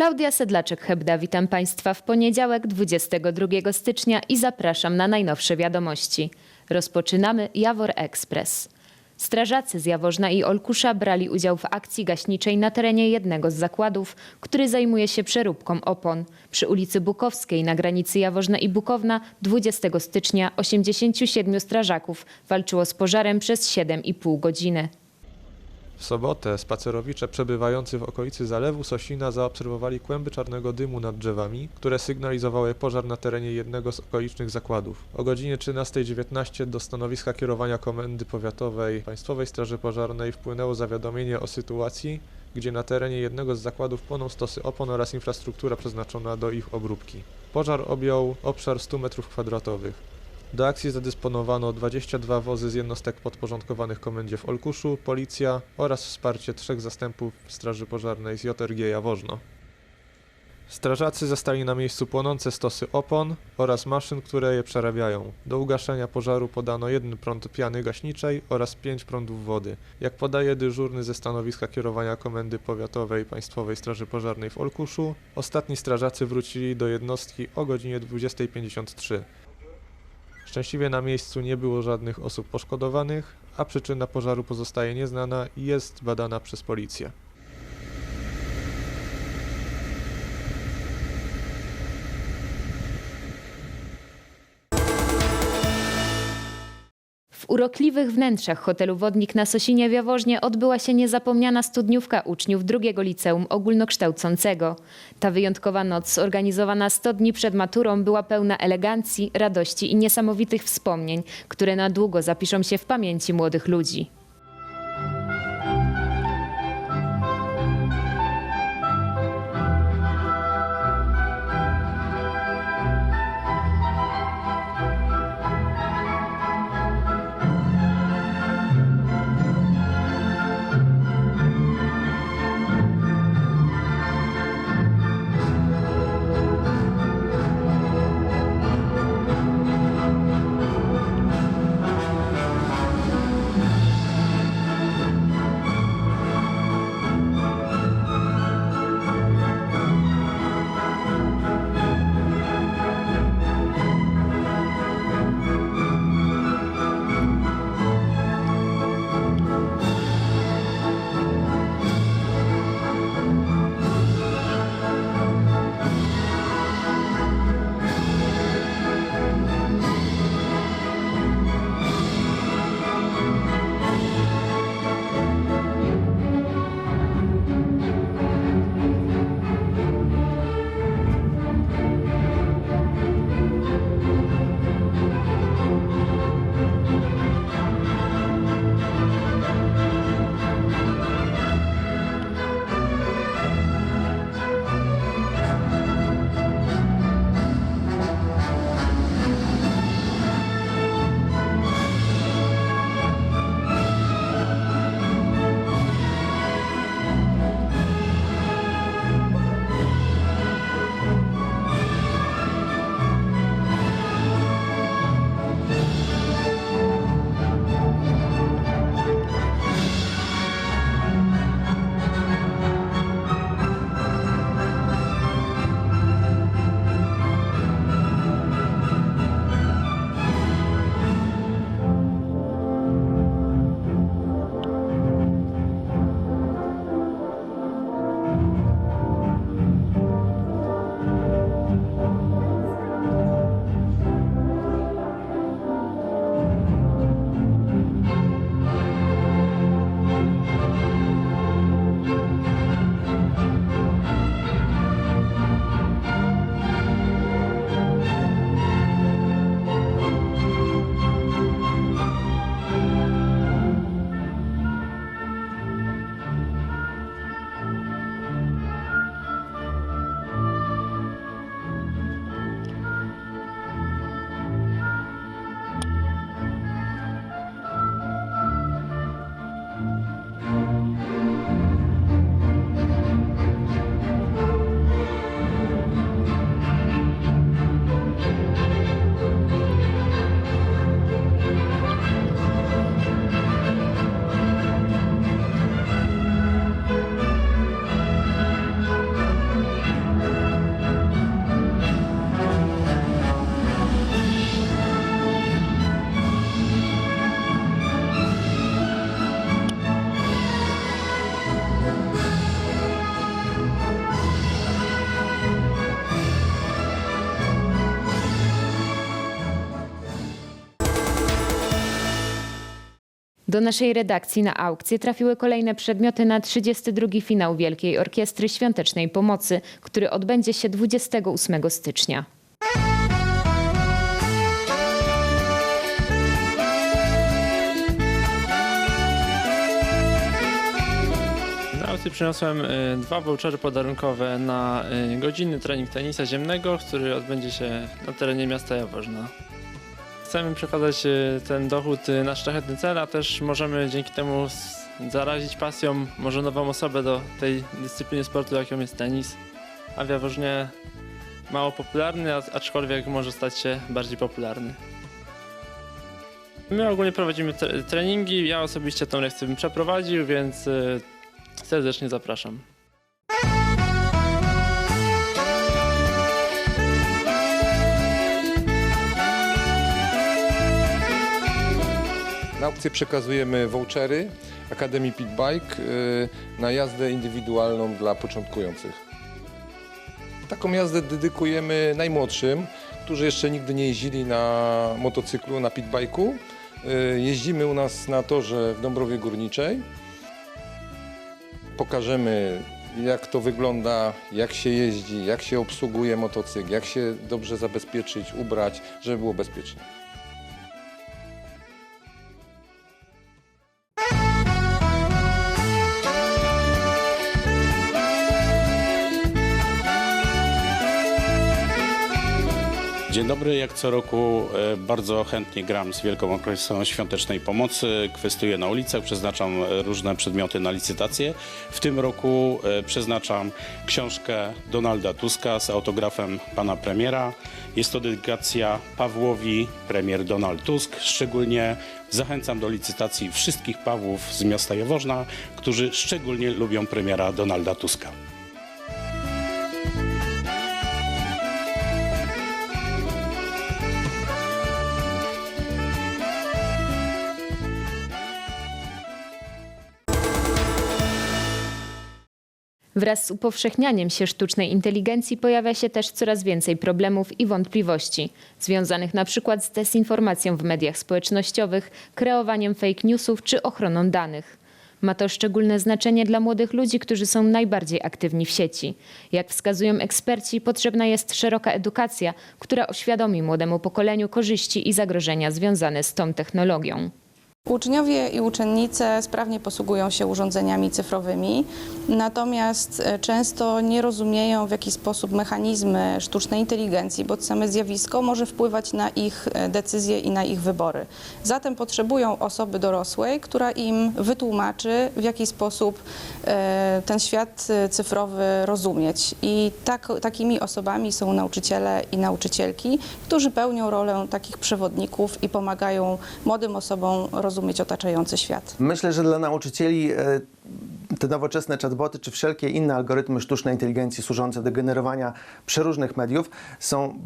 Klaudia Sedlaczek-Hebda, witam Państwa w poniedziałek 22 stycznia i zapraszam na najnowsze wiadomości. Rozpoczynamy Jawor Express. Strażacy z Jaworzna i Olkusza brali udział w akcji gaśniczej na terenie jednego z zakładów, który zajmuje się przeróbką opon. Przy ulicy Bukowskiej na granicy Jaworzna i Bukowna 20 stycznia 87 strażaków walczyło z pożarem przez 7,5 godziny. W sobotę spacerowicze przebywający w okolicy zalewu Sosina zaobserwowali kłęby czarnego dymu nad drzewami, które sygnalizowały pożar na terenie jednego z okolicznych zakładów. O godzinie 13.19 do stanowiska kierowania Komendy Powiatowej Państwowej Straży Pożarnej wpłynęło zawiadomienie o sytuacji, gdzie na terenie jednego z zakładów płoną stosy opon oraz infrastruktura przeznaczona do ich obróbki. Pożar objął obszar 100 m2. Do akcji zadysponowano 22 wozy z jednostek podporządkowanych komendzie w Olkuszu, policja oraz wsparcie trzech zastępów Straży Pożarnej z JRG Jaworzno. Strażacy zastali na miejscu płonące stosy opon oraz maszyn, które je przerabiają. Do ugaszenia pożaru podano jeden prąd piany gaśniczej oraz pięć prądów wody. Jak podaje dyżurny ze stanowiska kierowania Komendy Powiatowej Państwowej Straży Pożarnej w Olkuszu, ostatni strażacy wrócili do jednostki o godzinie 20.53. Szczęśliwie na miejscu nie było żadnych osób poszkodowanych, a przyczyna pożaru pozostaje nieznana i jest badana przez policję. Urokliwych wnętrzach hotelu Wodnik na Sosinie w Jaworznie odbyła się niezapomniana studniówka uczniów drugiego liceum ogólnokształcącego. Ta wyjątkowa noc, zorganizowana 100 dni przed maturą, była pełna elegancji, radości i niesamowitych wspomnień, które na długo zapiszą się w pamięci młodych ludzi. Do naszej redakcji na aukcję trafiły kolejne przedmioty na 32. finał Wielkiej Orkiestry Świątecznej Pomocy, który odbędzie się 28 stycznia. Aukcji przyniosłem y, dwa vouchery podarunkowe na y, godzinny trening tenisa ziemnego, który odbędzie się na terenie miasta Jaworzna. Chcemy przekazać y, ten dochód y, na szlachetny cel, a też możemy dzięki temu zarazić pasją może nową osobę do tej dyscypliny sportu, jaką jest tenis. A w Jaworznie mało popularny, aczkolwiek może stać się bardziej popularny. My ogólnie prowadzimy tre- treningi, ja osobiście tą lekcję bym przeprowadził, więc y, serdecznie zapraszam. Aukcję przekazujemy vouchery Akademii Pit Bike y, na jazdę indywidualną dla początkujących. Taką jazdę dedykujemy najmłodszym, którzy jeszcze nigdy nie jeździli na motocyklu, na pitbike'u. Y, Jeździmy u nas na torze w Dąbrowie Górniczej. Pokażemy jak to wygląda, jak się jeździ, jak się obsługuje motocykl, jak się dobrze zabezpieczyć, ubrać, żeby było bezpiecznie. Dzień dobry, jak co roku e, bardzo chętnie gram z Wielką Orkiestrą Świątecznej Pomocy, kwestuję na ulicach, przeznaczam e, różne przedmioty na licytację. W tym roku e, przeznaczam książkę Donalda Tuska z autografem pana premiera. Jest to dedykacja Pawłowi, premier Donald Tusk. Szczególnie zachęcam do licytacji wszystkich Pawłów z miasta Jaworzna, którzy szczególnie lubią premiera Donalda Tuska. Wraz z upowszechnianiem się sztucznej inteligencji pojawia się też coraz więcej problemów i wątpliwości, związanych na przykład z dezinformacją w mediach społecznościowych, kreowaniem fake newsów czy ochroną danych. Ma to szczególne znaczenie dla młodych ludzi, którzy są najbardziej aktywni w sieci. Jak wskazują eksperci, potrzebna jest szeroka edukacja, która oświadomi młodemu pokoleniu korzyści i zagrożenia związane z tą technologią. Uczniowie i uczennice sprawnie posługują się urządzeniami cyfrowymi, natomiast e, często nie rozumieją, w jaki sposób mechanizmy sztucznej inteligencji, bo same zjawisko może wpływać na ich e, decyzje i na ich wybory. Zatem potrzebują osoby dorosłej, która im wytłumaczy, w jaki sposób e, ten świat cyfrowy rozumieć. I tak, takimi osobami są nauczyciele i nauczycielki, którzy pełnią rolę takich przewodników i pomagają młodym osobom rozumieć otaczający świat. Myślę, że dla nauczycieli e, te nowoczesne chatboty czy wszelkie inne algorytmy sztucznej inteligencji służące do generowania przeróżnych mediów są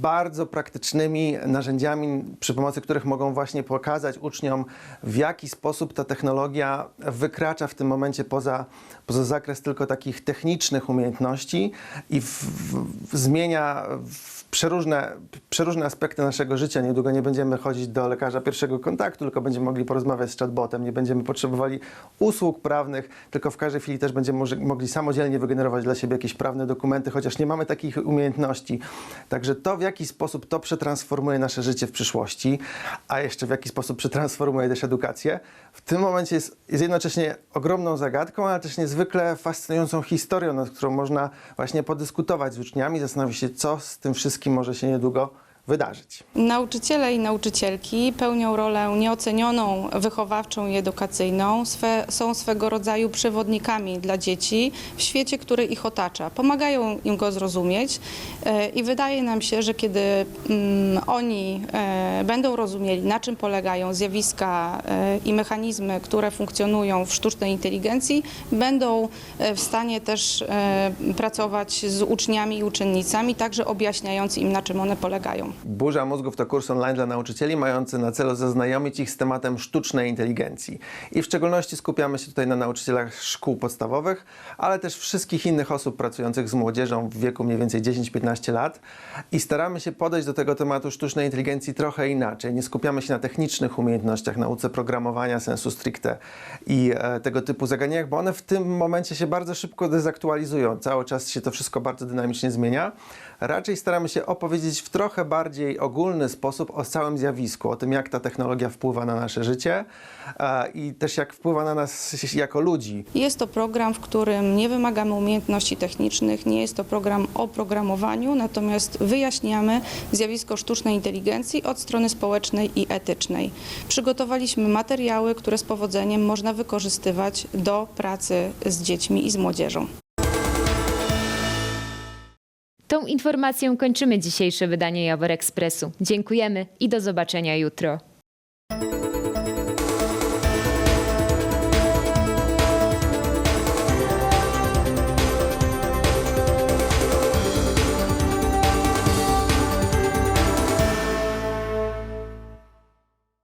bardzo praktycznymi narzędziami, przy pomocy których mogą właśnie pokazać uczniom, w jaki sposób ta technologia wykracza w tym momencie poza, poza zakres tylko takich technicznych umiejętności i w, w, zmienia w przeróżne, przeróżne aspekty naszego życia. Niedługo nie będziemy chodzić do lekarza pierwszego kontaktu, tylko będziemy mogli porozmawiać z chatbotem, nie będziemy potrzebowali usług prawnych, tylko w każdej chwili też będziemy mogli samodzielnie wygenerować dla siebie jakieś prawne dokumenty, chociaż nie mamy takich umiejętności. Także to, w jaki sposób to przetransformuje nasze życie w przyszłości, a jeszcze w jaki sposób przetransformuje też edukację, w tym momencie jest, jest jednocześnie ogromną zagadką, ale też niezwykle fascynującą historią, nad którą można właśnie podyskutować z uczniami, zastanowić się, co z tym wszystkim może się niedługo wydarzyć. Nauczyciele i nauczycielki pełnią rolę nieocenioną, wychowawczą i edukacyjną. Swe, są swego rodzaju przewodnikami dla dzieci w świecie, który ich otacza. Pomagają im go zrozumieć e, i wydaje nam się, że kiedy mm, oni e, będą rozumieli, na czym polegają zjawiska e, i mechanizmy, które funkcjonują w sztucznej inteligencji, będą w stanie też pracować z uczniami i uczennicami, także objaśniając im, na czym one polegają. Burza Mózgów to kurs online dla nauczycieli mający na celu zaznajomić ich z tematem sztucznej inteligencji. I w szczególności skupiamy się tutaj na nauczycielach szkół podstawowych, ale też wszystkich innych osób pracujących z młodzieżą w wieku mniej więcej 10-15 lat. I staramy się podejść do tego tematu sztucznej inteligencji trochę inaczej. Nie skupiamy się na technicznych umiejętnościach, nauce programowania sensu stricte i e, tego typu zagadnieniach, bo one w tym momencie się bardzo szybko dezaktualizują. Cały czas się to wszystko bardzo dynamicznie zmienia. Raczej staramy się opowiedzieć w trochę bardziej ogólny sposób o całym zjawisku, o tym, jak ta technologia wpływa na nasze życie e, i też jak wpływa na nas jako ludzi. Jest to program, w którym nie wymagamy umiejętności technicznych, nie jest to program o programowaniu, natomiast wyjaśniamy zjawisko sztucznej inteligencji od strony społecznej i etycznej. Przygotowaliśmy materiały, które z powodzeniem można wykorzystywać do pracy z dziećmi i z młodzieżą. Tą informacją kończymy dzisiejsze wydanie Jawor Ekspresu. Dziękujemy i do zobaczenia jutro.